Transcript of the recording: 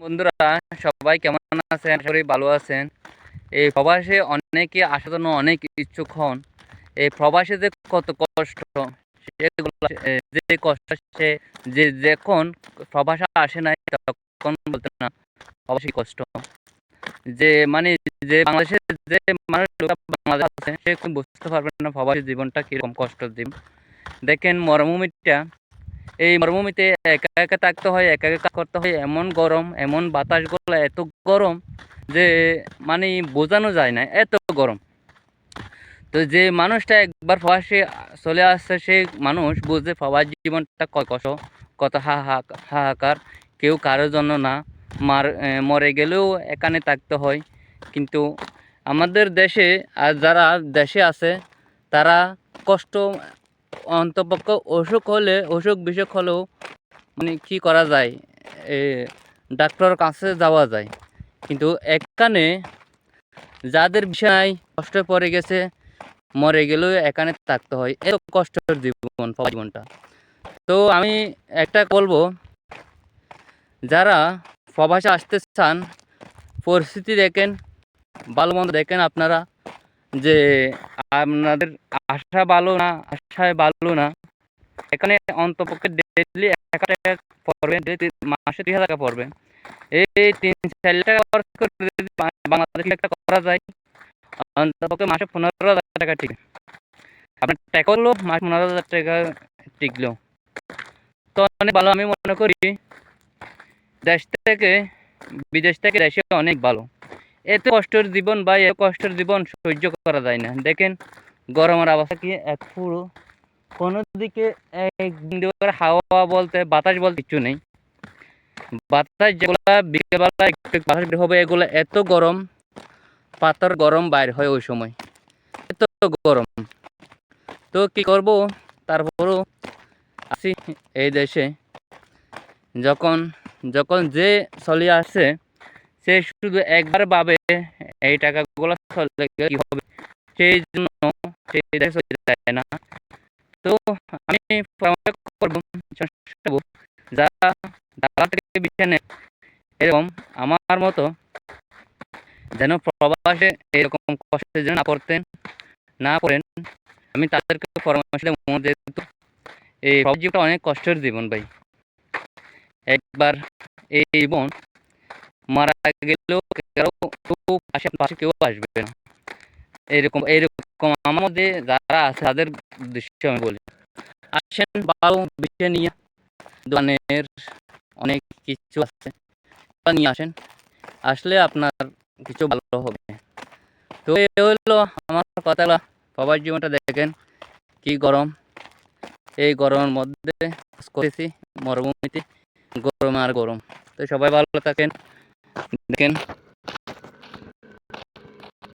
বন্ধুরা, সবাই কেমন আছেন? করি ভালো আছেন। এই প্রবাসে অনেকে আসার জন্য অনেক ইচ্ছুক হন। এই প্রবাসে যে কত কষ্ট যে কষ্ট সে যে যখন প্রবাসে আসে নাই, তখন বলতে না প্রবাসী কষ্ট। যে মানে যে বাংলাদেশে যে মানুষ বাংলাদেশ আছে, সে বুঝতে পারবে না প্রবাসী জীবনটা কীরকম কষ্ট জীবন দেখেন মরুভূমিটা এই মরুভূমিতে একা একা থাকতে হয় একা একা করতে হয়। এমন গরম, এমন বাতাসগুলো এত গরম যে মানে বোঝানো যায় না, এত গরম। তো যে মানুষটা একবার প্রবাসে চলে আসছে সেই মানুষ বুঝে প্রবাস জীবনটা কষ্ট, কত হাহাকার। কেউ কারোর জন্য না, মার মরে গেলেও এখানে থাকতে হয়। কিন্তু আমাদের দেশে, আর যারা দেশে আছে, তারা কষ্ট অন্তপক্ষ অসুখ হলে, অসুখ বিসুখ হলেও মানে কী করা যায়? এ, ডাক্তারের কাছে যাওয়া যায়। কিন্তু এখানে যাদের বিষয় কষ্ট পড়ে গেছে, মরে গেলেও এখানে থাকতে হয়। এত কষ্টের জীবন জীবনটা। তো আমি একটা বলব, যারা প্রবাসে আসতে চান, পরিস্থিতি দেখেন, ভালো মন্দ দেখেন আপনারা। যে আপনাদের আশা ভালো না, আশায় ভালো না, এখানে অন্তপক্ষে ডেলি এক টাকা পড়বে মাসে তিন হাজার টাকা পড়বে। এই তিন, চার টাকা করে বাংলাদেশে একটা করা যায়, অন্তপক্ষে মাসে পনেরো হাজার টাকা ঠিক আপনার টাকা হলো মাসে পনেরো হাজার টাকা টিকলো। তো অনেক ভালো, আমি মনে করি, দেশ থেকে, বিদেশ থেকে দেশে অনেক ভালো। এত কষ্টের জীবন বা এত কষ্টের জীবন সহ্য করা যায় না। দেখেন, গরমের অবস্থা কি এক পুরো। কোনো দিকে হাওয়া বলতে বাতাস বলতে কিছু নেই। বাতাস যেগুলা বিকেলবেলা বাতাস বের হবে, এগুলো এত গরম, পাথর গরম বাইর হয় ওই সময়। এত গরম। তো কি করব? তারপরও আসি এই দেশে। যখন যখন যে চলে আসছে সে শুধু একবার ভাবে এই টাকাগুলো চলে গেলে কি হবে? সেই জন্য দেশে যায় না। তো আমি করব করব যারা দালাল থেকে বিছে নেয় এরকম আমার মতো যেন প্রবাসে এরকম কষ্টে যেন না পড়তেন, না পড়েন, আমি তাদেরকে পরামর্শ দেবো। যেহেতু এই জীবনটা অনেক কষ্টের জীবন ভাই। একবার এই জীবন মারা গেলেও কেউ পাশে কেউ আসবে না। এরকম এরকম আমার মধ্যে যারা আছে তাদের দৃশ্য আমি বলি। আসেন বাবু বিষয় নিয়ে। দোকানের অনেক কিছু আছে। নিয়ে আসেন। আসলে আপনার কিছু ভালো হবে। তো এ হলো আমার কথাগুলো। বাবার জীবনটা দেখেন কি গরম। এই গরমের মধ্যে করেছি মরুভূমিতে। গরম আর গরম। তো সবাই ভালো থাকেন। দেখেন